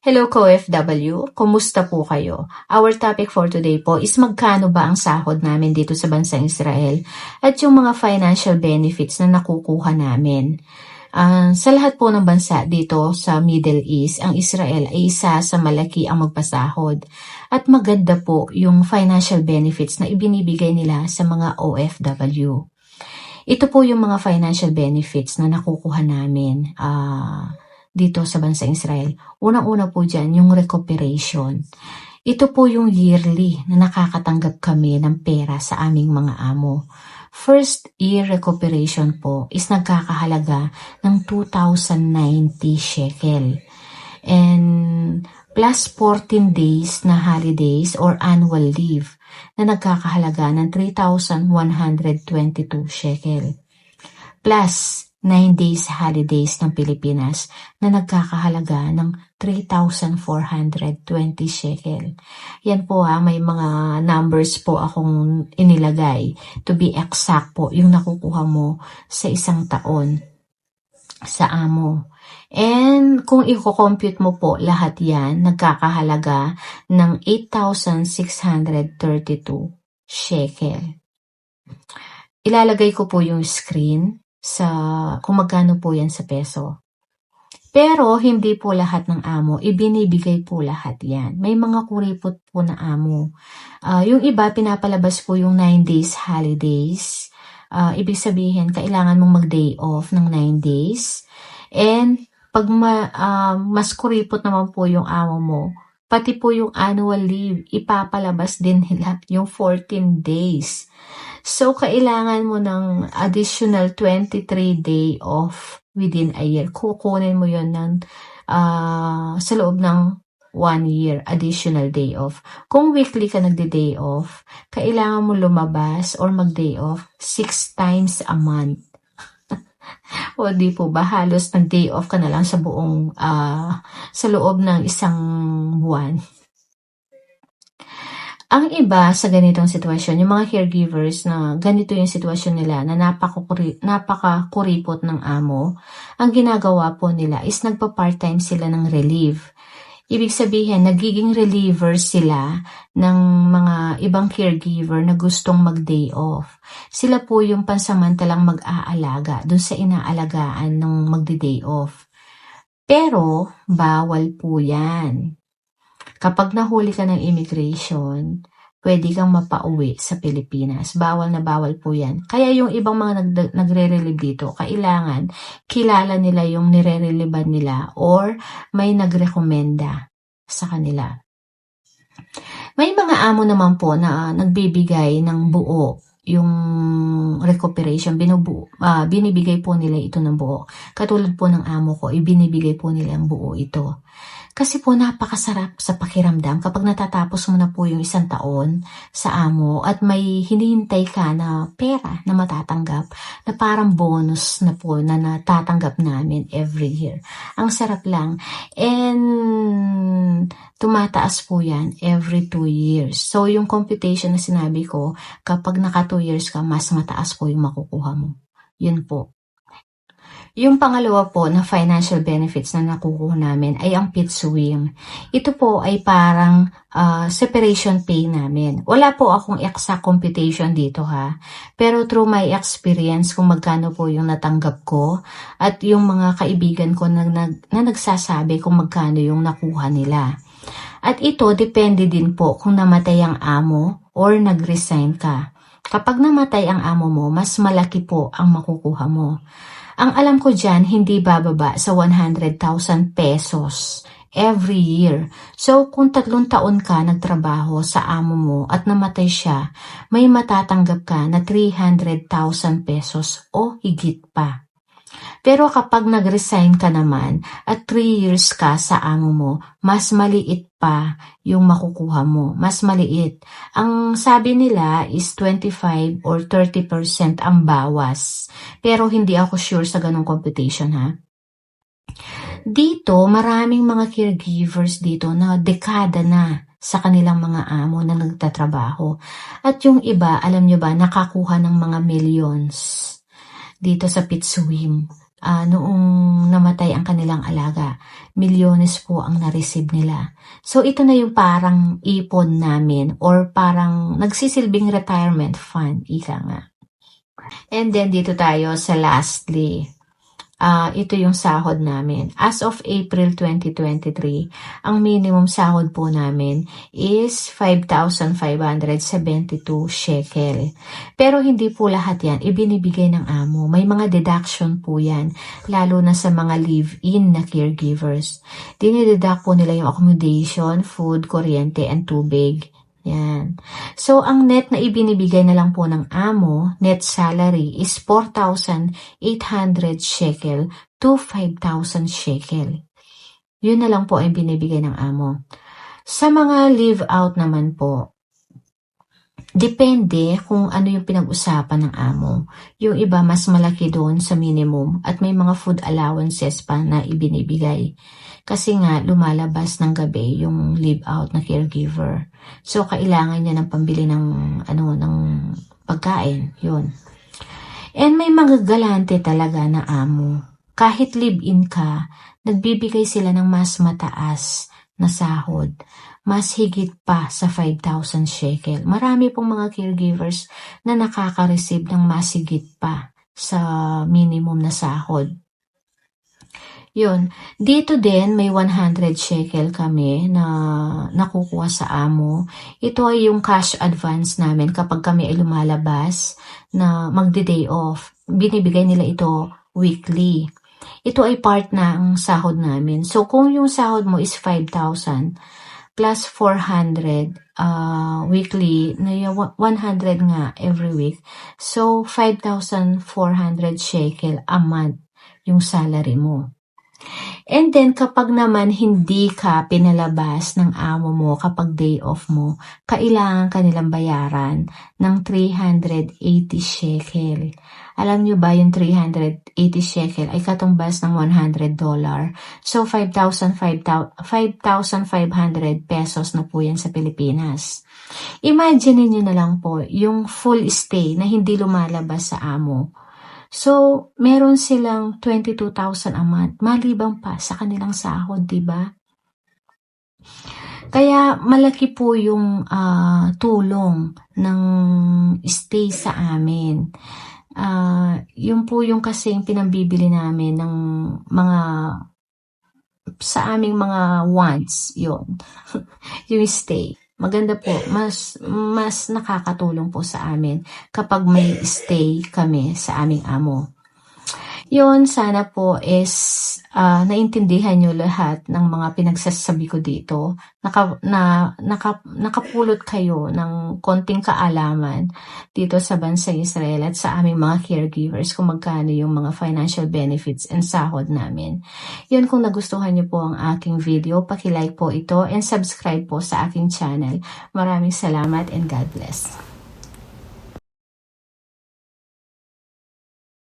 Hello co-FW, kumusta po kayo? Our topic for today po is magkano ba ang sahod namin dito sa bansang Israel at yung mga financial benefits na nakukuha namin. Uh, sa lahat po ng bansa dito sa Middle East, ang Israel ay isa sa malaki ang magpasahod at maganda po yung financial benefits na ibinibigay nila sa mga OFW. Ito po yung mga financial benefits na nakukuha namin. Uh, dito sa bansa Israel. Unang-una po dyan, yung recuperation. Ito po yung yearly na nakakatanggap kami ng pera sa aming mga amo. First year recuperation po is nagkakahalaga ng 2,090 shekel. And plus 14 days na holidays or annual leave na nagkakahalaga ng 3,122 shekel. Plus 9 days holidays ng Pilipinas na nagkakahalaga ng 3,420 shekel. Yan po ha, may mga numbers po akong inilagay. To be exact po, yung nakukuha mo sa isang taon sa amo. And kung i-compute mo po lahat yan, nagkakahalaga ng 8,632 shekel. Ilalagay ko po yung screen sa kung magkano po yan sa peso. Pero hindi po lahat ng amo, ibinibigay po lahat yan. May mga kuripot po na amo. Uh, yung iba, pinapalabas po yung 9 days holidays. Uh, ibig sabihin, kailangan mong mag-day off ng 9 days. And pag ma, uh, mas kuripot naman po yung amo mo, pati po yung annual leave, ipapalabas din nila yung 14 days. So, kailangan mo ng additional 23 day off within a year. Kukunin mo yon ng uh, sa loob ng one year additional day off. Kung weekly ka nagde-day off, kailangan mo lumabas or mag-day off six times a month. o di po ba, halos nag-day off ka na lang sa buong, uh, sa loob ng isang buwan. Ang iba sa ganitong sitwasyon, yung mga caregivers na ganito yung sitwasyon nila na napakakuri, napakakuripot ng amo, ang ginagawa po nila is nagpa-part-time sila ng relief. Ibig sabihin, nagiging reliever sila ng mga ibang caregiver na gustong mag-day off. Sila po yung pansamantalang mag-aalaga dun sa inaalagaan ng magdi-day off. Pero, bawal po yan Kapag nahuli ka ng immigration, pwede kang mapauwi sa Pilipinas. Bawal na bawal po yan. Kaya yung ibang mga nag nagre-relieve dito, kailangan kilala nila yung nire-relieve nila or may nagrekomenda sa kanila. May mga amo naman po na nagbibigay ng buo yung recuperation, binubuo, uh, binibigay po nila ito ng buo. Katulad po ng amo ko, ibinibigay po nila ang buo ito. Kasi po napakasarap sa pakiramdam kapag natatapos mo na po yung isang taon sa amo at may hinihintay ka na pera na matatanggap na parang bonus na po na natatanggap namin every year. Ang sarap lang. And tumataas po yan every two years. So yung computation na sinabi ko, kapag naka two years ka, mas mataas po yung makukuha mo. Yun po. Yung pangalawa po na financial benefits na nakukuha namin ay ang pit swim. Ito po ay parang uh, separation pay namin. Wala po akong exact computation dito ha. Pero through my experience kung magkano po yung natanggap ko at yung mga kaibigan ko na, na, na nagsasabi kung magkano yung nakuha nila. At ito depende din po kung namatay ang amo or nag-resign ka. Kapag namatay ang amo mo, mas malaki po ang makukuha mo. Ang alam ko dyan, hindi bababa sa 100,000 pesos every year. So, kung tatlong taon ka nagtrabaho sa amo mo at namatay siya, may matatanggap ka na 300,000 pesos o higit pa. Pero kapag nag-resign ka naman at 3 years ka sa amo mo, mas maliit pa yung makukuha mo. Mas maliit. Ang sabi nila is 25 or 30% ang bawas. Pero hindi ako sure sa ganong computation ha. Dito, maraming mga caregivers dito na dekada na sa kanilang mga amo na nagtatrabaho. At yung iba, alam nyo ba, nakakuha ng mga millions dito sa pit ah, noong namatay ang kanilang alaga. Milyones po ang na-receive nila. So ito na yung parang ipon namin or parang nagsisilbing retirement fund, ika nga. And then dito tayo sa lastly. Ah, ito yung sahod namin. As of April 2023, ang minimum sahod po namin is 5,572 shekel. Pero hindi po lahat yan ibinibigay ng amo. May mga deduction po yan, lalo na sa mga live-in na caregivers. Dinideduct po nila yung accommodation, food, kuryente, and tubig. Yan. So, ang net na ibinibigay na lang po ng amo, net salary, is 4,800 shekel to 5,000 shekel. Yun na lang po ay binibigay ng amo. Sa mga leave out naman po, depende kung ano yung pinag-usapan ng amo. Yung iba mas malaki doon sa minimum at may mga food allowances pa na ibinibigay. Kasi nga lumalabas ng gabi yung leave out na caregiver. So kailangan niya ng pambili ng ano ng pagkain, 'yun. And may mga galante talaga na amo. Kahit live-in ka, nagbibigay sila ng mas mataas na sahod. Mas higit pa sa 5,000 shekel. Marami pong mga caregivers na nakaka-receive ng mas higit pa sa minimum na sahod. Yun. Dito din, may 100 shekel kami na nakukuha sa amo. Ito ay yung cash advance namin kapag kami ay lumalabas na magde-day off. Binibigay nila ito weekly. Ito ay part ng sahod namin. So, kung yung sahod mo is 5,000 plus 400 uh, weekly, na yung 100 nga every week. So, 5,400 shekel a month yung salary mo. And then, kapag naman hindi ka pinalabas ng amo mo kapag day off mo, kailangan ka bayaran ng 380 shekel. Alam nyo ba yung 380 shekel ay katumbas ng 100 dollar. So, 5,000 5,500 pesos na po yan sa Pilipinas. Imagine niyo na lang po yung full stay na hindi lumalabas sa amo. So, meron silang 22,000 a month, maliban pa sa kanilang sahod, di ba? Kaya malaki po yung ah, tulong ng stay sa amin. Ah, yun po yung kasing pinambibili namin ng mga sa aming mga wants, yun. yung stay. Maganda po, mas mas nakakatulong po sa amin kapag may stay kami sa aming amo. Yun, sana po is ah, naintindihan nyo lahat ng mga pinagsasabi ko dito. Naka, na, naka, nakapulot kayo ng konting kaalaman dito sa bansang Israel at sa aming mga caregivers kung magkano yung mga financial benefits and sahod namin. Yun, kung nagustuhan nyo po ang aking video, pakilike po ito and subscribe po sa aking channel. Maraming salamat and God bless.